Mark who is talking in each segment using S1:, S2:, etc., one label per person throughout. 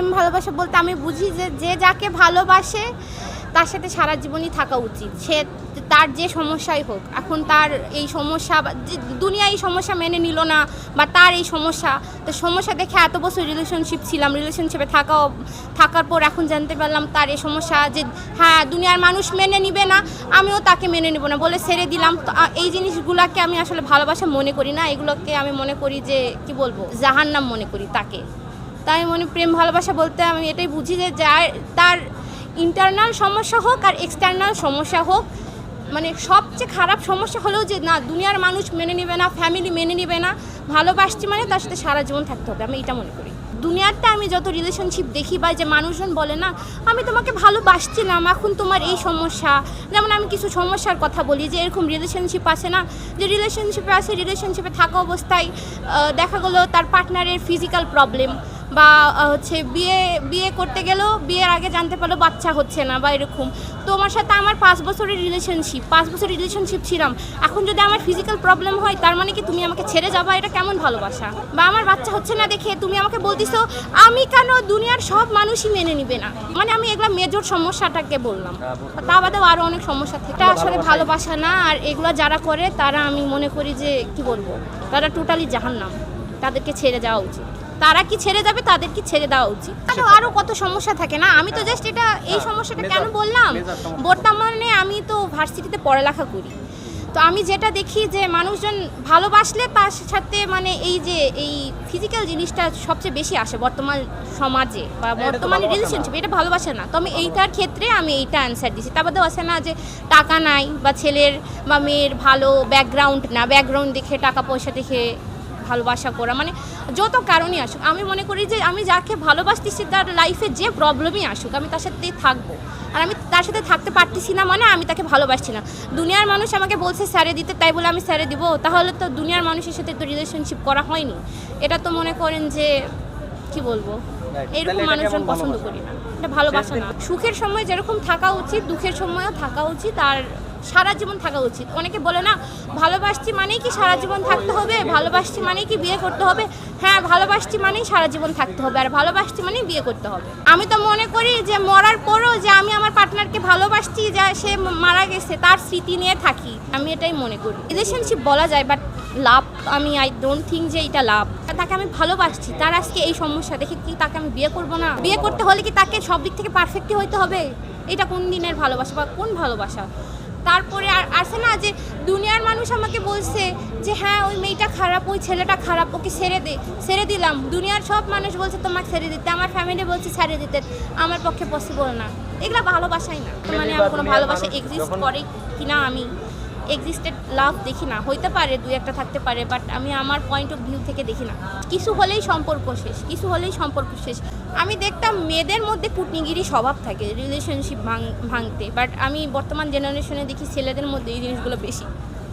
S1: প্রেম, ভালোবাসা বলতে আমি বুঝি যে যে যাকে ভালোবাসে, তার সাথে সারা জীবনই থাকা উচিত। সে তার যে সমস্যাই হোক, এখন তার এই সমস্যা দুনিয়া এই সমস্যা মেনে নিল না বা তার এই সমস্যা, তো সমস্যা দেখে এত বছর রিলেশনশিপ ছিলাম রিলেশনশিপে থাকা থাকার পর এখন জানতে পারলাম তার এই সমস্যা যে হ্যাঁ দুনিয়ার মানুষ মেনে নিবে না, আমিও তাকে মেনে নেব না বলে ছেড়ে দিলাম। তো এই জিনিসগুলোকে আমি আসলে ভালোবাসা মনে করি না, এগুলোকে আমি মনে করি যে, কি বলব, জাহান্নাম মনে করি তাকে। তাই মনে প্রেম, ভালোবাসা বলতে আমি এটাই বুঝি যে যার, তার ইন্টারনাল সমস্যা হোক আর এক্সটার্নাল সমস্যা হোক মানে সবচেয়ে খারাপ সমস্যা হলেও যে না, দুনিয়ার মানুষ মেনে নেবে না ফ্যামিলি মেনে নেবে না, ভালোবাসছি মানে তার সাথে সারা জীবন থাকতে হবে, আমি এটা মনে করি। দুনিয়াতে আমি যত রিলেশনশিপ দেখি বা যে মানুষজন বলে না, আমি তোমাকে ভালোবাসছিলাম এখন তোমার এই সমস্যা। যেমন আমি কিছু সমস্যার কথা বলি যে এরকম রিলেশনশিপ আছে না, যে রিলেশনশিপে আছে রিলেশনশিপে থাকা অবস্থায় দেখা গেলো তার পার্টনারের ফিজিক্যাল প্রবলেম বা হচ্ছে বিয়ে বিয়ে করতে গেলেও বিয়ের আগে জানতে পারল বাচ্চা হচ্ছে না বা এরকম। তোমার সাথে আমার পাঁচ বছরের রিলেশনশিপ পাঁচ বছরের রিলেশনশিপ ছিলাম। এখন যদি আমার ফিজিক্যাল প্রবলেম হয় তার মানে কি তুমি আমাকে ছেড়ে যাবা? এটা কেমন ভালোবাসা? বা আমার বাচ্চা হচ্ছে না দেখে তুমি আমাকে বলতিছো আমি কেন দুনিয়ার সব মানুষই মেনে নিবে না? মানে আমি এগুলা মেজর সমস্যাটাকে বললাম। তা বাদেও আরও অনেক সমস্যা থেকে। এটা আসলে ভালোবাসা। না আর এগুলো যারা করে তারা আমি মনে করি যে কি বলব? তারা টোটালি জাহান্নাম। তাদেরকে ছেড়ে যাওয়া উচিত। তারা কি ছেড়ে যাবে তাদের কি ছেড়ে দেওয়া উচিত? আরও আরও কত সমস্যা থাকে না? আমি তো জাস্ট এটা এই সমস্যাটা কেন বললাম? বর্তমানে আমি তো ভার্সিটিতে পড়ালেখা করি। তো আমি যেটা দেখি যে মানুষজন ভালোবাসলে তার সাথে মানে এই যে এই ফিজিক্যাল জিনিসটা সবচেয়ে বেশি আসে বর্তমান সমাজে বা বর্তমানে রিলেশনশিপ এটা ভালোবাসে না। তো আমি এইটার ক্ষেত্রে আমি এইটা অ্যান্সার দিছি। তারপর তো আসে না যে টাকা নাই বা ছেলের বা মেয়ের ভালো ব্যাকগ্রাউন্ড না। ব্যাকগ্রাউন্ড দেখে টাকা পয়সা দেখে ভালোবাসা করা। মানে যত কারণই আসুক আমি মনে করি যে আমি যাকে ভালোবাসতেছি তার লাইফে যে প্রবলেমই আসুক আমি তার সাথে থাকব। আর আমি তার সাথে থাকতে পারতেছি না মানে আমি তাকে ভালোবাসছি না। দুনিয়ার মানুষ আমাকে বলছে স্যারে দিতে। তাই বলে আমি স্যারে দিব। তাহলে তো দুনিয়ার মানুষের সাথে তো রিলেশনশিপ করা হয়নি। এটা তো মনে করেন যে কি বলব? এরকম মানুষজন পছন্দ করি না। এটা ভালোবাসা না। সুখের সময় যেরকম থাকা উচিত দুঃখের সময়ও থাকা উচিত। আর সারা জীবন থাকা উচিত। অনেকে বলে না, ভালোবাসছি মানেই কি সারা জীবন থাকতে হবে? ভালোবাসছি মানেই কি বিয়ে করতে হবে? হ্যাঁ ভালোবাসছি মানেই সারা জীবন থাকতে হবে, আর ভালোবাসছি মানেই বিয়ে করতে হবে। আমি তো মনে করি যে, মরার পরও যে আমি আমার পার্টনারকে ভালোবাসছি, যা সে মারা গেছে, তার স্মৃতি নিয়ে থাকি। আমি এটাই মনে করি। রিলেশনশিপ বলা যায়, বাট লাভ, আমি, আই ডোন্ট থিঙ্ক যে এটা লাভ। তাকে আমি ভালোবাসছি, তার আজকে এই সমস্যা, দেখে কি তাকে আমি বিয়ে করব না? বিয়ে করতে হলে কি তাকে সব দিক থেকে পারফেক্টই হইতে হবে? এটা কোন দিনের ভালোবাসা বা কোন ভালোবাসা? তারপরে আর আসে না যে দুনিয়ার মানুষ আমাকে বলছে যে হ্যাঁ ওই মেয়েটা খারাপ ওই ছেলেটা খারাপ ওকে ছেড়ে দে ছেড়ে দিলাম। দুনিয়ার সব মানুষ বলছে তোমাকে ছেড়ে দিতে। আমার ফ্যামিলি বলছে ছেড়ে দিতে। আমার পক্ষে পসিবল না। এগুলো ভালোবাসাই না। মানে আমার কোনো ভালোবাসা এক্সিস্ট করে কিনা আমি। এক্সিস্টেড লাভ দেখি না। হইতে পারে, দুই একটা থাকতে পারে বাট আমি আমার পয়েন্ট অফ ভিউ থেকে দেখি না। কিছু হলেই সম্পর্ক শেষ, কিছু হলেই সম্পর্ক শেষ। আমি দেখতাম মেয়েদের মধ্যে কুটনিগিরি স্বভাব থাকে রিলেশনশিপ ভাঙতে। বাট আমি বর্তমান জেনারেশনে দেখি ছেলেদের মধ্যে এই জিনিসগুলো বেশি।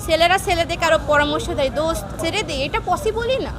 S1: ছেলেরা ছেলেদের কারও পরামর্শ দেয় দোষ ছেড়ে দেয় এটা পসিবলই না।